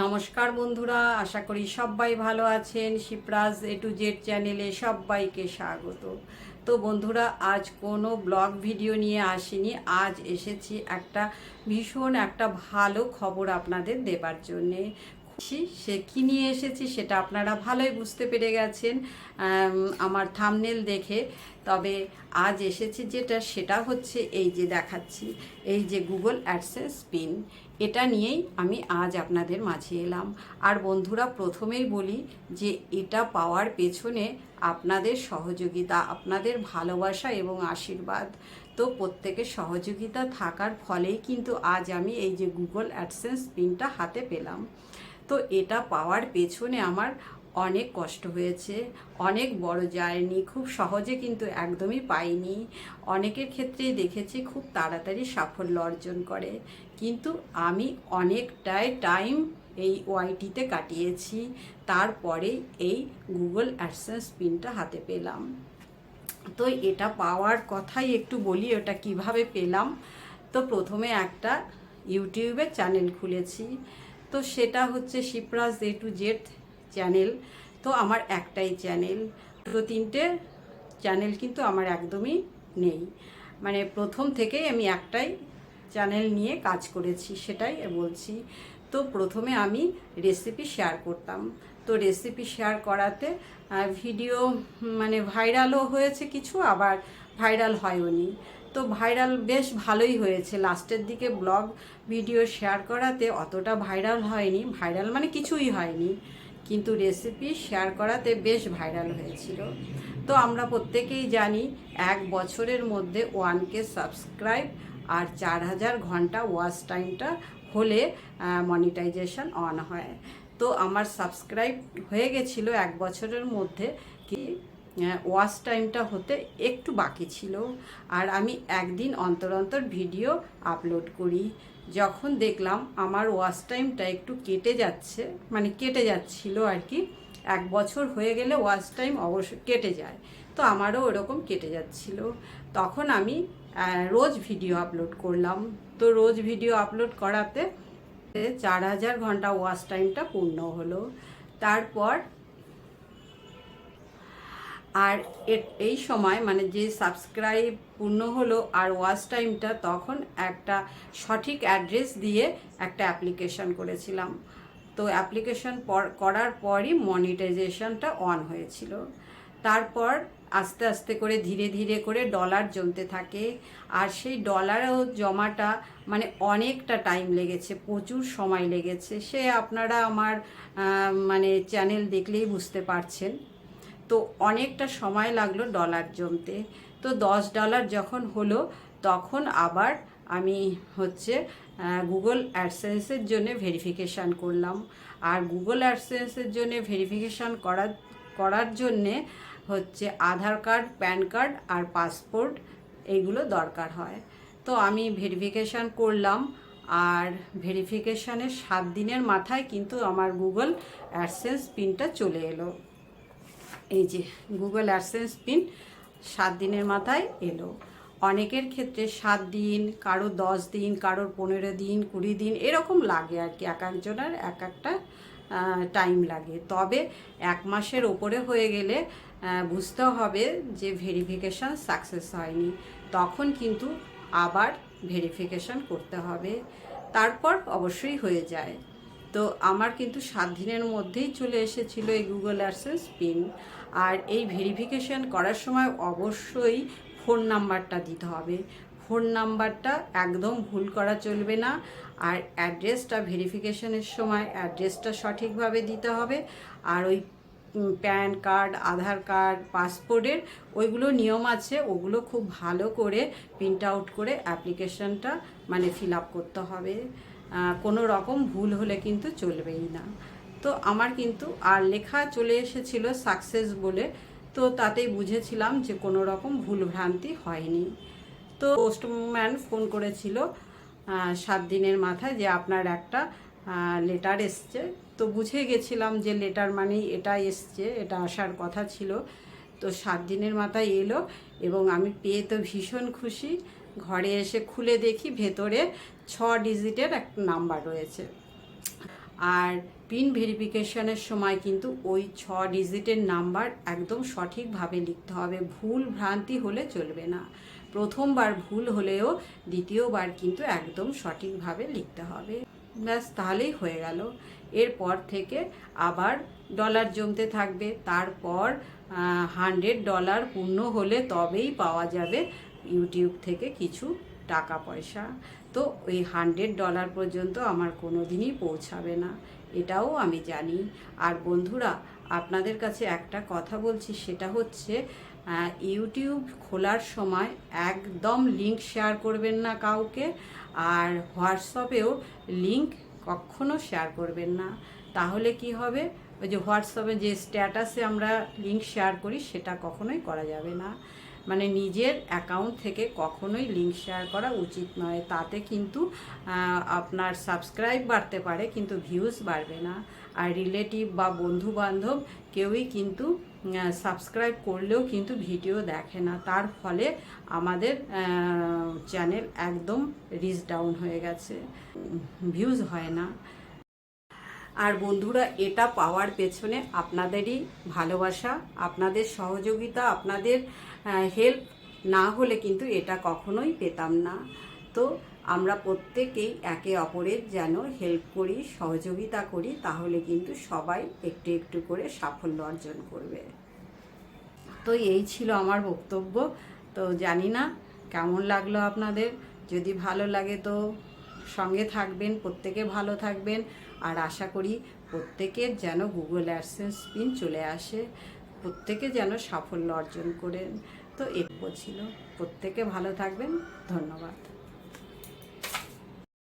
নমস্কার বন্ধুরা, আশা করি সবাই ভালো আছেন। শিপ্রাজ এ টু জেড চ্যানেলে সবাইকে স্বাগত। তো বন্ধুরা, আজ কোনো ব্লগ ভিডিও নিয়ে আসিনি। আজ এসেছি একটা ভীষণ একটা ভালো খবর আপনাদের দেবার জন্যে। সে কী নিয়ে এসেছি সেটা আপনারা ভালোই বুঝতে পেরে গেছেন আমার থামনেল দেখে। তবে আজ এসেছি যেটা, সেটা হচ্ছে এই যে দেখাচ্ছি, এই যে গুগল অ্যাডসেন্স পিন এটা নিয়েই আমি আজ আপনাদের মাঝে এলাম। আর বন্ধুরা, প্রথমেই বলি যে এটা পাওয়ার পেছনে আপনাদের সহযোগিতা, আপনাদের ভালোবাসা এবং আশীর্বাদ। তো প্রত্যেকের সহযোগিতা থাকার ফলেই কিন্তু আজ আমি এই যে গুগল অ্যাডসেন্স পিনটা হাতে পেলাম। তো এটা পাওয়ার পেছনে আমার অনেক কষ্ট হয়েছে। অনেক বড় যায়নি খুব সহজে কিন্তু একদমই পাইনি। অনেকের ক্ষেত্রেই দেখেছি খুব তাড়াতাড়ি সাফল্য অর্জন করে। কিন্তু আমি অনেকটাই টাইম এই ওয়াইটিতে কাটিয়েছি। তারপরে এই গুগল অ্যাডসেন্স পিনটা হাতে পেলাম। তো এটা পাওয়ার কথাই একটু বলি, ওটা কীভাবে পেলাম? তো প্রথমে একটা ইউটিউবে চ্যানেল খুলেছি। তো সেটা হচ্ছে Shipra's A to Z channel. তো আমার একটাই চ্যানেল। দুটো তিনটে চ্যানেল কিন্তু আমার একদমই নেই। মানে প্রথম থেকেই আমি একটাই চ্যানেল নিয়ে কাজ করেছি, সেটাই বলছি। তো প্রথমে আমি রেসিপি শেয়ার করতাম। তো রেসিপি শেয়ার করাতে ভিডিও মানে ভাইরালও হয়েছে কিছু, আবার ভাইরাল হয়ওনি। তো ভাইরাল বেশ ভালোই হয়েছে। লাস্টের দিকে ব্লগ, ভিডিও শেয়ার করাতে অতটা ভাইরাল হয়নি। ভাইরাল মানে কিছুই হয়নি। কিন্তু রেসিপি শেয়ার করাতে বেশ ভাইরাল হয়েছিল। তো আমরা প্রত্যেকেই জানি এক বছরের মধ্যে ওয়ানকে সাবস্ক্রাইব আর চার হাজার ঘণ্টা ওয়াচ টাইমটা হলে মনিটাইজেশন অন হয়। তো আমার সাবস্ক্রাইব হয়ে গেছিল এক বছরের মধ্যে। কি ওয়াচ টাইমটা হতে একটু বাকি ছিল। আর আমি একদিন অন্তর অন্তর ভিডিও আপলোড করি। যখন দেখলাম আমার ওয়াচ টাইমটা একটু কেটে যাচ্ছে মানে কেটে যাচ্ছিল আর কি, এক বছর হয়ে গেলে ওয়াচ টাইম অবশ্যই কেটে যায়। তো আমারও ওরকম কেটে যাচ্ছিল। তখন আমি রোজ ভিডিও আপলোড করলাম। তো রোজ ভিডিও আপলোড করাতে চার হাজার ঘণ্টা ওয়াচ টাইমটা পূর্ণ হলো। তারপর আর এই সময় মানে যে সাবস্ক্রাইব পূর্ণ হলো আর ওয়াচ টাইমটা তখন একটা সঠিক অ্যাড্রেস দিয়ে একটা অ্যাপ্লিকেশন করেছিলাম। তো অ্যাপ্লিকেশন করার পরই মনিটাইজেশনটা অন হয়েছিল। তারপর আস্তে আস্তে করে ধীরে ধীরে করে ডলার জমতে থাকে। আর সেই ডলারও জমাটা মানে অনেকটা টাইম লেগেছে, প্রচুর সময় লেগেছে। সে আপনারা আমার মানে চ্যানেল দেখলেই বুঝতে পারছেন। তো অনেকটা সময় লাগল ডলার জমতে। তো দশ ডলার যখন হলো, তখন আবার আমি হচ্ছে গুগল অ্যাডসেন্সের জন্য ভেরিফিকেশান করলাম। আর গুগল অ্যাডসেন্সের জন্য ভেরিফিকেশান করার করার জন্যে হচ্ছে আধার কার্ড প্যান কার্ড আর পাসপোর্ট এইগুলো দরকার হয়। তো আমি ভেরিফিকেশান করলাম। আর ভেরিফিকেশানের সাত দিনের মাথায় কিন্তু আমার গুগল অ্যাডসেন্স পিনটা চলে এলো। এই যে গুগল অ্যাডসেন্স পিন সাত দিনের মাথায় এলো। অনেকের ক্ষেত্রে সাত দিন, কারও দশ দিন, কারোর পনেরো দিন, কুড়ি দিন, এরকম লাগে আর কি। এক একজনের এক একটা টাইম লাগে। তবে এক মাসের ওপরে হয়ে গেলে বুঝতে হবে যে ভেরিফিকেশান সাকসেস হয়নি। তখন কিন্তু আবার ভেরিফিকেশান করতে হবে। তারপর অবশ্যই হয়ে যায়। তো আমার কিন্তু সাত দিনের মধ্যেই চলে এসেছিল এই গুগল অ্যাডসেন্স পিন আর এই ভেরিফিকেশন করার সময় অবশ্যই ফোন নাম্বারটা দিতে হবে। ফোন নাম্বারটা একদম ভুল করা চলবে না। আর অ্যাড্রেসটা ভেরিফিকেশনের সময় অ্যাড্রেসটা সঠিকভাবে দিতে হবে। আর ওই প্যান কার্ড আধার কার্ড পাসপোর্টের ওইগুলো নিয়ম আছে। ওগুলো খুব ভালো করে প্রিন্ট আউট করে অ্যাপ্লিকেশনটা মানে ফিল আপ করতে হবে। কোনো রকম ভুল হলে কিন্তু চলবেই না। তো আমার কিন্তু আর লেখা চলে এসেছিল সাকসেস বলে, তো তাতেই বুঝেছিলাম যে কোনো রকম ভুল ভ্রান্তি হয়নি। তো পোস্টম্যান ফোন করেছিল সাত দিনের মাথায় যে আপনার একটা লেটার এসছে। তো বুঝে গেছিলাম যে লেটার মানেই এটা এসছে, এটা আসার কথা ছিল। তো সাত দিনের মাথায় এলো এবং আমি পেয়ে তো ভীষণ খুশি। ঘরে এসে খুলে দেখি ভেতরে ছ ডিজিটের একটা নাম্বার রয়েছে। আর পিন ভেরিফিকেশনের সময় কিন্তু ওই ছ ডিজিটের নাম্বার একদম সঠিকভাবে লিখতে হবে। ভুল ভ্রান্তি হলে চলবে না। প্রথমবার ভুল হলেও দ্বিতীয়বার কিন্তু একদম সঠিকভাবে লিখতে হবে। ব্যাস, তাহলেই হয়ে গেল। এরপর থেকে আবার ডলার জমতে থাকবে। তারপর হান্ড্রেড ডলার পূর্ণ হলে তবেই পাওয়া যাবে ইউটিউব থেকে কিছু টাকা পয়সা। তো ওই হান্ড্রেড ডলার পর্যন্ত আমার কোনো দিনই পৌঁছাবে না, এটাও আমি জানি। আর বন্ধুরা, আপনাদের কাছে একটা কথা বলছি, সেটা হচ্ছে ইউটিউব খোলার সময় একদম লিংক শেয়ার করবেন না কাউকে, আর হোয়াটসঅ্যাপেও লিংক কখনো শেয়ার করবেন না। তাহলে কি হবে? ওই যে হোয়াটসঅ্যাপে যে স্ট্যাটাসে আমরা লিংক শেয়ার করি, সেটা কখনোই করা যাবে না। মানে নিজের অ্যাকাউন্ট থেকে কখনোই লিংক শেয়ার করা উচিত নয়। তাতে কিন্তু আপনার সাবস্ক্রাইব বাড়তে পারে, কিন্তু ভিউজ বাড়বে না। আর রিলেটিভ বা বন্ধু বান্ধব কেউই কিন্তু সাবস্ক্রাইব করলেও কিন্তু ভিডিও দেখে না। তার ফলে আমাদের চ্যানেল একদম রিচ ডাউন হয়ে গেছে। ভিউজ হয় না। আর বন্ধুরা, এটা পাওয়ার পেছনে আপনাদেরই ভালোবাসা, আপনাদের সহযোগিতা, আপনাদের হেল্প না হলে কিন্তু এটা কখনোই পেতাম না। তো আমরা প্রত্যেকেই একে অপরের যেন হেল্প করি, সহযোগিতা করি, তাহলে কিন্তু সবাই একটু একটু করে সাফল্য অর্জন করবে। তো এই ছিল আমার বক্তব্য। তো জানি না কেমন লাগল আপনাদের। যদি ভালো লাগে তো সঙ্গে থাকবেন, প্রত্যেকে ভালো থাকবেন। আর আশা করি প্রত্যেকের যেন গুগল অ্যাডসেন্স পিন চলে আসে, প্রত্যেকে যেন সাফল্য অর্জন করেন। তো এরপর ছিল। প্রত্যেকে ভালো থাকবেন। ধন্যবাদ।